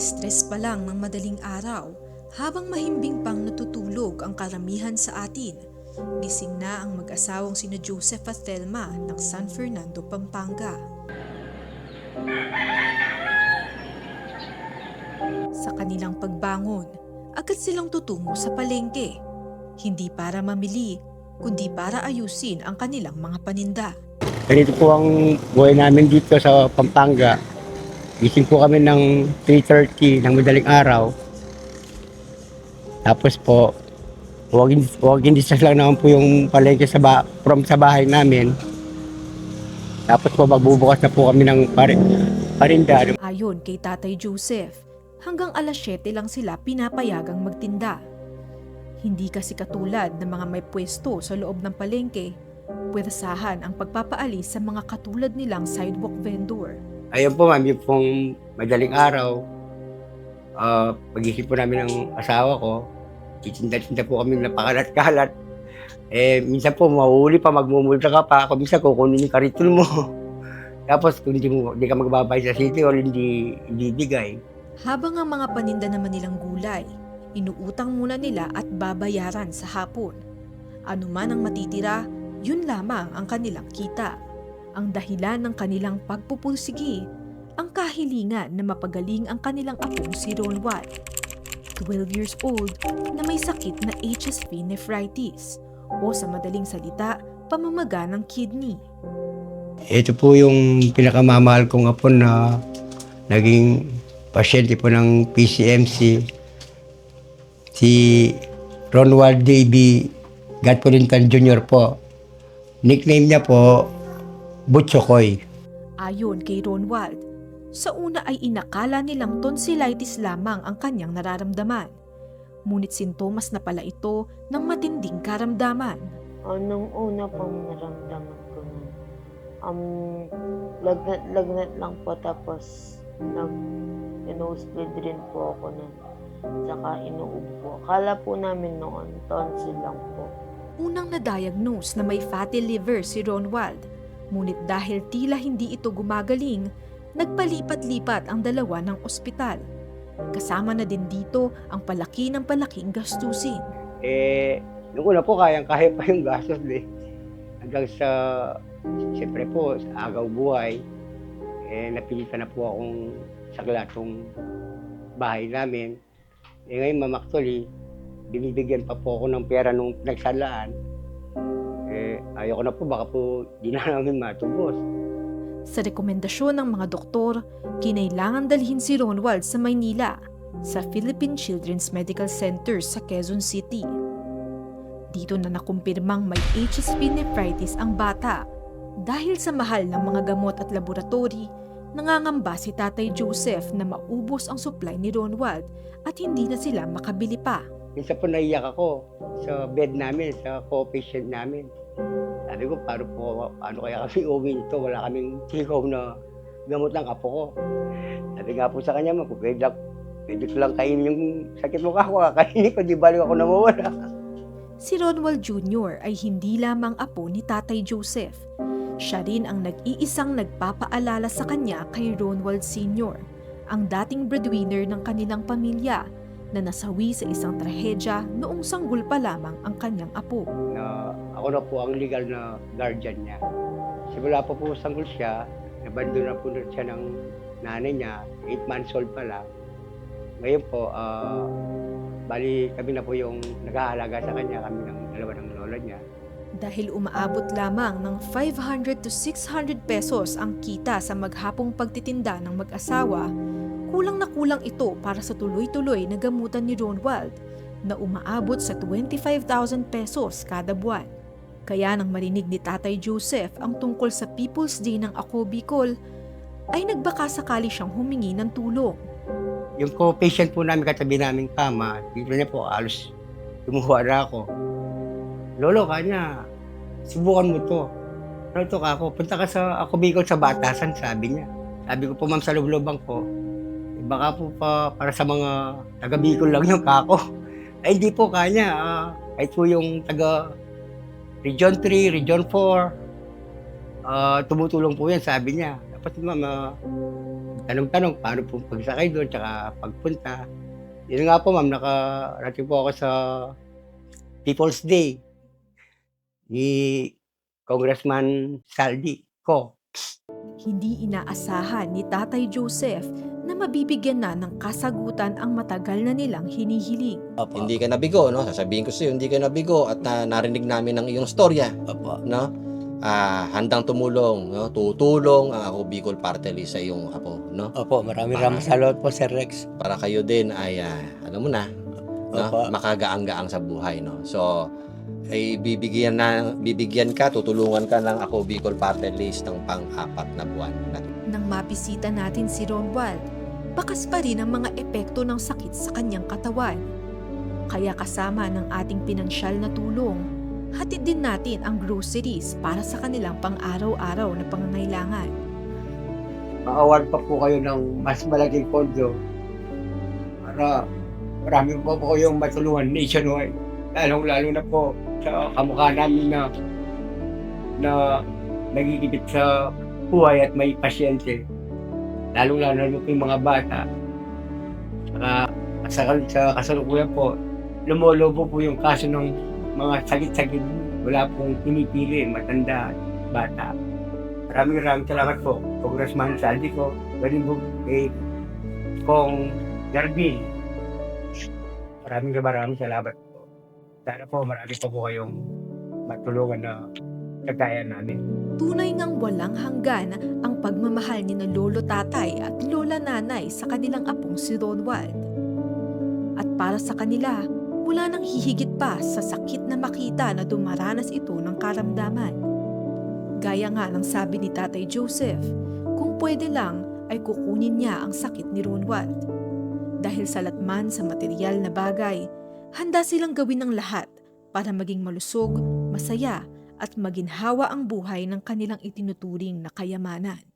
alas tres pa lang ng madaling araw, habang mahimbing pang natutulog ang karamihan sa atin, gising na ang mag-asawang sina Joseph at Thelma ng San Fernando, Pampanga. Sa kanilang pagbangon, agad silang tutungo sa palengke. Hindi para mamili, kundi para ayusin ang kanilang mga paninda. Ganito po ang buhay namin dito sa Pampanga. Gising po kami ng 3.30 ng madaling araw. Tapos po, walking, walking distance lang naman po yung palengke sa ba, from sa bahay namin. Tapos po magbubukas na po kami ng pare, parinda. Ayon kay Tatay Joseph, hanggang alas 7 lang sila pinapayagang magtinda. Hindi kasi katulad ng mga may pwesto sa loob ng palengke, pwersahan ang pagpapaalis sa mga katulad nilang sidewalk vendor. Ayun po yung pong madaling araw, ah pagising po namin ng asawa ko, titinda-tinda po kami napakalat-kalat. Eh, minsan po mahuli pa, magmumulta ka pa. Ako minsan kukunin yung kariton mo. Tapos kung hindi, mo, hindi ka magbabay sa city or hindi ibibigay. Habang ang mga paninda naman nilang gulay, inuutang muna nila at babayaran sa hapon. Ano man ang matitira, yun lamang ang kanilang kita. Ang dahilan ng kanilang pagpupursigi, ang kahilingan na mapagaling ang kanilang apong si Ronwal. 12 years old na may sakit na HSV nephritis o sa madaling salita, pamamaga ng kidney. Ito po yung pinakamamahal kong apo na naging pasyente po ng PCMC. Si Ronald D.B. Gatpolintan Jr. po. Nickname niya po, Butchokoy. Ayon kay Ronwald, sa una ay inakala nilang tonsillitis lamang ang kanyang nararamdaman. Ngunit sintomas na pala ito ng matinding karamdaman. Anong una pang naramdaman ko nun? Um, lagnat-lagnat lang po tapos nag nosebleed rin po ako nun. Tsaka inuubo. Akala po namin noon, tonsil lang po. Unang na-diagnose na may fatty liver si Ronwald. Ngunit dahil tila hindi ito gumagaling, nagpalipat-lipat ang dalawa ng ospital. Kasama na din dito ang palaki ng palaking gastusin. Eh, nung una po, kayang-kaya pa yung gastos eh. Hanggang sa, siyempre po, sa agaw buhay, eh, napilitan na po akong saglatong bahay namin. Eh ngayon, ma'am, binibigyan pa po ako ng pera nung pinagsalaan. Ayoko na po, baka po di na namin matubos. Sa rekomendasyon ng mga doktor, kinailangan dalhin si Ronwald sa Maynila sa Philippine Children's Medical Center sa Quezon City. Dito na nakumpirmang may HSV nephritis ang bata. Dahil sa mahal ng mga gamot at laboratory, nangangamba si Tatay Joseph na maubos ang supply ni Ronwald at hindi na sila makabili pa. Minsan po naiyak ako sa bed namin, sa co-patient namin. Sabi ko, paano po, paano kaya kami uwi nito? Wala kaming tikaw na gamot ng apo ko. Sabi nga po sa kanya, ma, kung pwede, lang- pwede ko lang kainin yung sakit mo kako, kakainin ko, di balik ako namawala. Si Ronwald Jr. ay hindi lamang apo ni Tatay Joseph. Siya rin ang nag-iisang nagpapaalala sa kanya kay Ronwald Sr., ang dating breadwinner ng kanilang pamilya na nasawi sa isang trahedya noong sanggol pa lamang ang kanyang apo. na ako na po ang legal na guardian niya. Simula pa po sanggol siya, nabando na po na siya ng nanay niya, 8 months old pa lang. Ngayon po, ah, bali kami na po yung nag-aalaga sa kanya, kami ng dalawa ng lola niya. Dahil umaabot lamang ng 500 to 600 pesos ang kita sa maghapong pagtitinda ng mag-asawa, kulang na kulang ito para sa tuloy-tuloy na gamutan ni Ronwald na umaabot sa 25,000 pesos kada buwan. Kaya nang marinig ni Tatay Joseph ang tungkol sa People's Day ng Ako Bicol, ay nagbaka sakali siyang humingi ng tulong. Yung co-patient po namin katabi namin kama, dito na po, alos tumuha na ako. Lolo, kanya, subukan mo to. Ano to kako? Punta ka sa ako Bicol sa batasan, sabi niya. Sabi ko po, ma'am, sa loob-looban ko, baka po pa para sa mga taga Bicol lang yung kako. Ay, hindi po kanya. ah, kahit po yung taga Region 3, Region 4, ah, tumutulong po yan, sabi niya. Dapat ma'am, ah, tanong-tanong paano po pagsakay doon, tsaka pagpunta. Yun nga po, ma'am, nakarating po ako sa People's Day ni Congressman Saldi ko. Hindi inaasahan ni Tatay Joseph na mabibigyan na ng kasagutan ang matagal na nilang hinihiling. Opo. Hindi ka nabigo, no? Sasabihin ko sa'yo, hindi ka nabigo at na, narinig namin ang iyong storya, Opo. no? Ah, handang tumulong, no? Tutulong ang ako Bicol Party List sa iyong apo, no? Opo, maraming maraming salamat po, Sir Rex. Para kayo din ay, ah, alam mo na, no? Opo. Makagaang-gaang sa buhay, no? So, ay bibigyan na bibigyan ka, tutulungan ka ng ako Bicol Party List ng pang-apat na buwan. Na, Nang mabisita natin si Ronwald, bakas pa rin ang mga epekto ng sakit sa kanyang katawan. Kaya kasama ng ating pinansyal na tulong, hatid din natin ang groceries para sa kanilang pang-araw-araw na pangangailangan. Ma-award pa po kayo ng mas malaking pondo para marami po po kayong matulungan nationwide. Lalong-lalo na po sa kamukha namin na na nagigibit sa buhay at may pasyente. Lalong-lalo na po yung mga bata. Saka sa, sa kasalukuyan po, lumolobo po yung kaso ng mga sakit-sakit. Wala pong pinipili, matanda, bata. Maraming maraming salamat po. Congressman Saldi ko, galing po kay Kong Darbil. Maraming maraming salamat. Sana po marami pa po kayong matulungan na kagaya namin. Tunay ngang walang hanggan ang pagmamahal ni na lolo tatay at lola nanay sa kanilang apong si Ronwald. At para sa kanila, wala nang hihigit pa sa sakit na makita na dumaranas ito ng karamdaman. Gaya nga ng sabi ni Tatay Joseph, kung pwede lang ay kukunin niya ang sakit ni Ronwald. Dahil salatman sa material na bagay, handa silang gawin ng lahat para maging malusog, masaya at maginhawa ang buhay ng kanilang itinuturing na kayamanan.